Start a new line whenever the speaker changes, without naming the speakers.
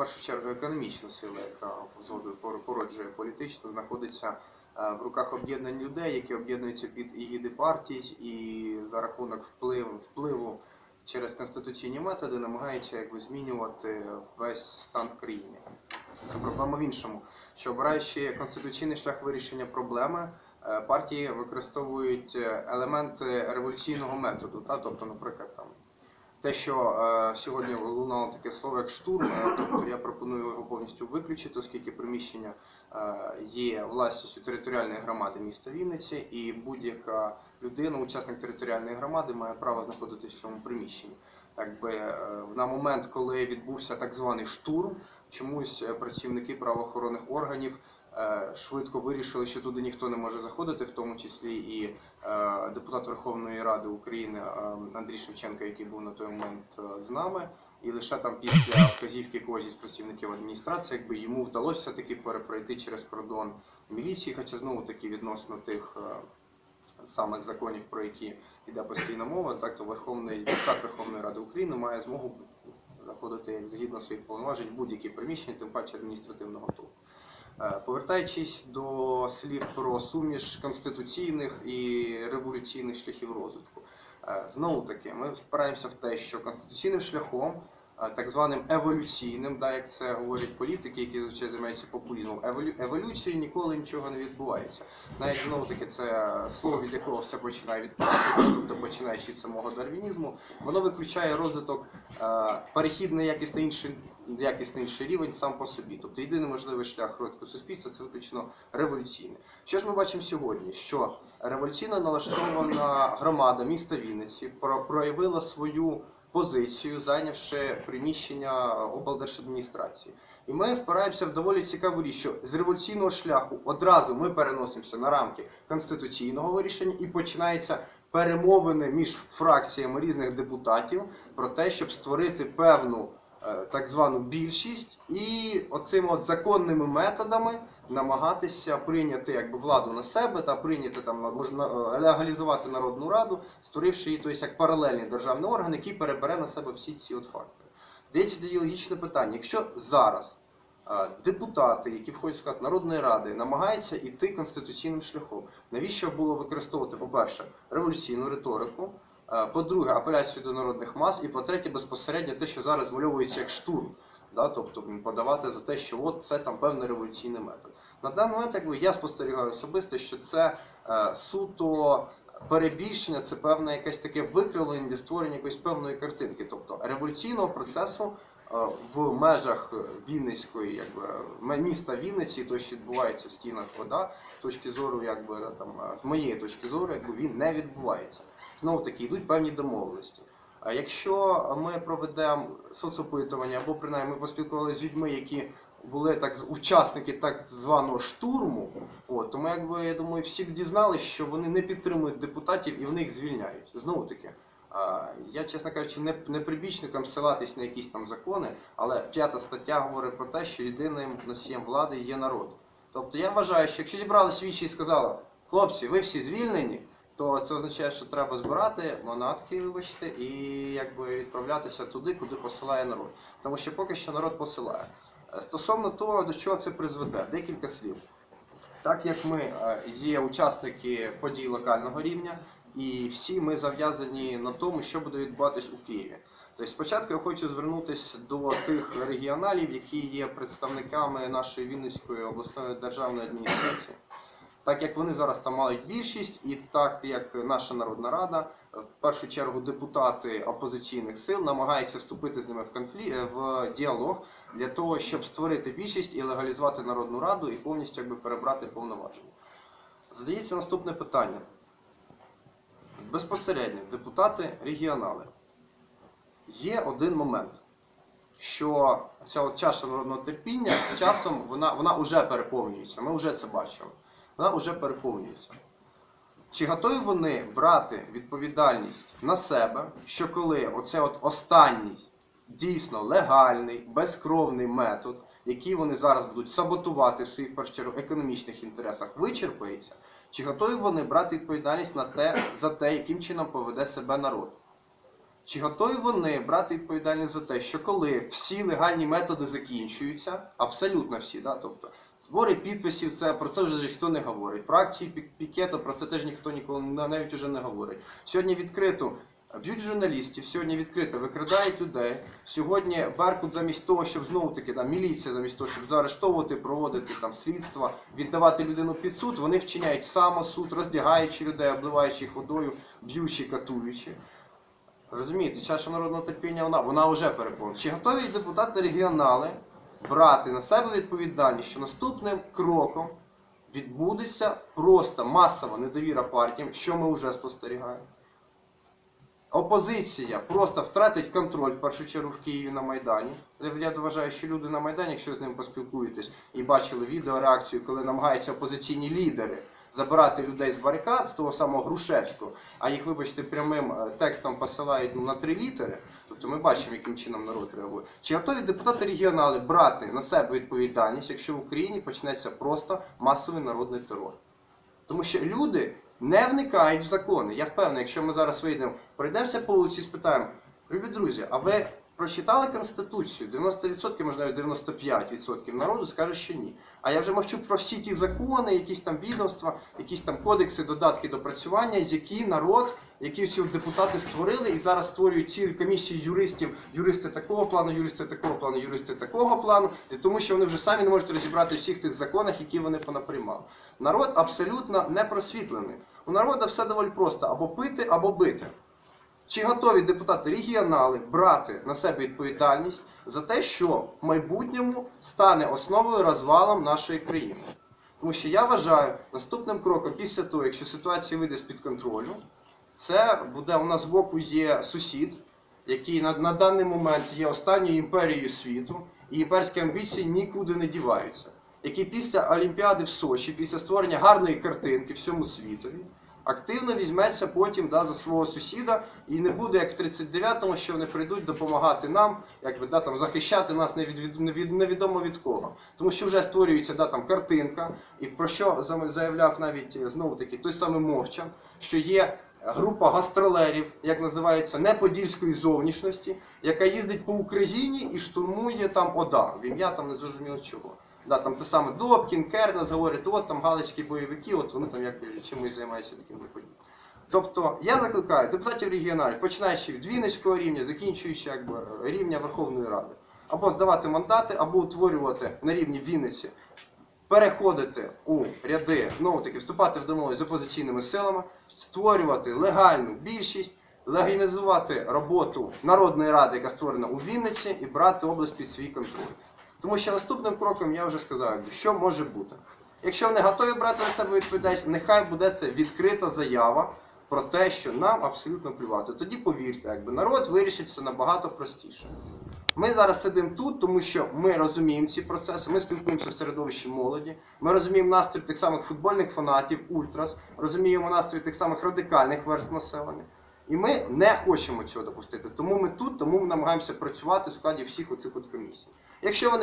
першу чергу економічна сила, яка пор- породжує політичну, знаходиться е, в руках об'єднань людей, які об'єднуються під ігіди партій і за рахунок впливу, впливу через конституційні методи намагаються якби змінювати весь стан в країні. Проблема в іншому, що обираючи конституційний шлях вирішення проблеми, е, партії використовують е, елементи революційного методу. Та? Тобто, наприклад, там те, що е, сьогодні лунало таке слово як штурм, е, тобто я пропоную його повністю виключити, оскільки приміщення е, є власністю територіальної громади міста Вінниці, і будь-яка людина, учасник територіальної громади, має право знаходитися в цьому приміщенні. Якби е, на момент, коли відбувся так званий штурм, чомусь е, працівники правоохоронних органів швидко вирішили, що туди ніхто не може заходити, в тому числі і е, депутат Верховної Ради України е, Андрій Шевченко, який був на той момент е, з нами. І лише там після вказівки когось із працівників адміністрації, якби йому вдалося все-таки перепройти через кордон міліції, хоча знову таки відносно тих е, самих законів, про які йде постійна мова, так то Верховний депутат Верховної Ради України має змогу заходити згідно своїх повноважень будь-які приміщення, тим паче адміністративного толку. Е, Повертаючись до слів про суміш конституційних і революційних шляхів розвитку, Е, знову таки ми впираємося в те, що конституційним шляхом, е, так званим еволюційним, да, як це говорять політики, які звичайно займаються популізмом, еволю... еволюції ніколи нічого не відбувається. Навіть знову таки це слово, від якого все починає відповідати, тобто починаючи від самого дарвінізму, воно виключає розвиток перехід на якийсь на інший, якийсь інший рівень сам по собі. Тобто єдиний можливий шлях розвитку суспільства це виключно революційне. Що ж ми бачимо сьогодні? Що революційно налаштована громада міста Вінниці про- проявила свою позицію, зайнявши приміщення облдержадміністрації. І ми впираємося в доволі цікаву річ, що з революційного шляху одразу ми переносимося на рамки конституційного вирішення і починаються перемовини між фракціями різних депутатів про те, щоб створити певну так звану більшість і оцими от законними методами намагатися прийняти якби владу на себе та прийняти там можна е, легалізувати народну раду, створивши її тобто, як паралельний державний орган, який перебере на себе всі ці от фактори. Здається, тоді логічне питання. Якщо зараз е, депутати, які входять в склад Народної Ради, намагаються йти конституційним шляхом, навіщо було використовувати, по-перше, революційну риторику, е, по-друге, апеляцію до народних мас, і по-третє, безпосередньо те, що зараз змальовується як штурм. Да, тобто подавати за те, що от це там певний революційний метод. На даний момент, якби я спостерігаю особисто, що це е, суто перебільшення, це певне якесь таке викривлення створення якоїсь певної картинки. Тобто революційного процесу е, в межах Вінницької, якби міста Вінниці, то що відбувається в стінах вода, з точки зору, якби там е, з моєї точки зору, якби він не відбувається. Знову таки йдуть певні домовленості. А якщо ми проведемо соцопитування, або принаймні поспілкувалися з людьми, які були так учасники так званого штурму, от, то ми, якби я думаю, всі б дізналися, що вони не підтримують депутатів і в них звільняють. Знову таки, я, чесно кажучи, не, не прибічником ссилатись на якісь там закони, але п'ята стаття говорить про те, що єдиним носієм влади є народ. Тобто я вважаю, що якщо зібрали свічі і сказали, хлопці, ви всі звільнені, то це означає, що треба збирати манатки, вибачте, і якби відправлятися туди, куди посилає народ. Тому що поки що народ посилає. Е, Стосовно того, до чого це призведе, декілька слів. Так як ми е, є учасники подій локального рівня, і всі ми зав'язані на тому, що буде відбуватись у Києві. Тобто спочатку я хочу звернутися до тих регіоналів, які є представниками нашої Вінницької обласної державної адміністрації. Так як вони зараз там мають більшість, і так як наша Народна Рада, в першу чергу депутати опозиційних сил намагаються вступити з ними в конфлікт в діалог для того, щоб створити більшість і легалізувати Народну Раду і повністю якби перебрати повноваження. Задається наступне питання. Безпосередньо депутати регіонали. Є один момент, що ця от чаша народного терпіння з часом вона, вона вже переповнюється. Ми вже це бачимо. Вона вже переповнюється. Чи готові вони брати відповідальність на себе, що коли оце от останній дійсно легальний, безкровний метод, який вони зараз будуть саботувати в своїх першу чергу економічних інтересах, вичерпається, чи готові вони брати відповідальність на те, за те, яким чином поведе себе народ? Чи готові вони брати відповідальність за те, що коли всі легальні методи закінчуються, абсолютно всі, да, тобто збори підписів, це про це вже ніхто не говорить. Про акції пік- пікету про це теж ніхто ніколи на- навіть уже не говорить. Сьогодні відкрито б'ють журналістів, сьогодні відкрито викрадають людей. Сьогодні Беркут замість того, щоб знову таки там міліція, замість того, щоб заарештовувати, проводити там слідства, віддавати людину під суд, вони вчиняють самосуд, роздягаючи людей, обливаючи їх водою, б'ючи, катуючи. Розумієте, чаша народного терпіння вона, вона вже переповнена. Чи готові депутати регіонали брати на себе відповідальність, що наступним кроком відбудеться просто масова недовіра партіям, що ми вже спостерігаємо? Опозиція просто втратить контроль в першу чергу в Києві на Майдані. Я вважаю, що люди на Майдані, якщо з ним поспілкуєтесь і бачили відеореакцію, коли намагаються опозиційні лідери забирати людей з барикад, з того самого Грушевського, а їх, вибачте, прямим е, текстом посилають ну, на три літери. Тобто ми бачимо, яким чином народ реагує. Чи готові депутати регіонали брати на себе відповідальність, якщо в Україні почнеться просто масовий народний терор? Тому що люди не вникають в закони. Я впевнений, якщо ми зараз вийдемо, пройдемося по вулиці спитаємо, любі друзі, а ви прочитали Конституцію? 90%, може навіть 95% народу скаже, що ні. А я вже мовчу про всі ті закони, якісь там відомства, якісь там кодекси, додатки допрацювання, які народ, які всі депутати створили і зараз створюють цілі комісії юристів, юристи такого плану, юристи такого плану, юристи такого плану, тому що вони вже самі не можуть розібрати всіх тих законах, які вони понаприймали. Народ абсолютно не просвітлений. У народу все доволі просто або пити, або бити. Чи готові депутати регіонали брати на себе відповідальність за те, що в майбутньому стане основою розвалом нашої країни? Тому що я вважаю, наступним кроком після того, якщо ситуація вийде з-під контролю, це буде у нас збоку є сусід, який на, на даний момент є останньою імперією світу, і імперські амбіції нікуди не діваються. Який після Олімпіади в Сочі, після створення гарної картинки всьому світові, активно візьметься потім да, за свого сусіда і не буде як в 39-му, що вони прийдуть допомагати нам, якби да, там, захищати нас не від, від, від- невідомо від кого. Тому що вже створюється да, там, картинка, і про що заявляв навіть е, знову таки той самий Мовчан, що є група гастролерів, як називається, неподільської зовнішності, яка їздить по Україні і штурмує там ОДА, в ім'я там не зрозуміло чого. Да, там те саме Добкін, Кернес говорять, от там галицькі бойовики, от вони там як чимось займаються таким неподібним. Тобто я закликаю депутатів регіоналів, починаючи від Вінницького рівня, закінчуючи якби, рівня Верховної Ради, або здавати мандати, або утворювати на рівні Вінниці, переходити у ряди, знову таки, вступати в домови з опозиційними силами, створювати легальну більшість, легалізувати роботу Народної ради, яка створена у Вінниці, і брати область під свій контроль. Тому що наступним кроком я вже сказав, що може бути. Якщо вони готові брати на себе відповідальність, нехай буде це відкрита заява про те, що нам абсолютно плювати. Тоді повірте, якби народ вирішить все набагато простіше. Ми зараз сидимо тут, тому що ми розуміємо ці процеси, ми спілкуємося в середовищі молоді, ми розуміємо настрій тих самих футбольних фанатів, ультрас, розуміємо настрій тих самих радикальних верст населення. І ми не хочемо цього допустити. Тому ми тут, тому ми намагаємося працювати в складі всіх оцих от комісій. Якщо вони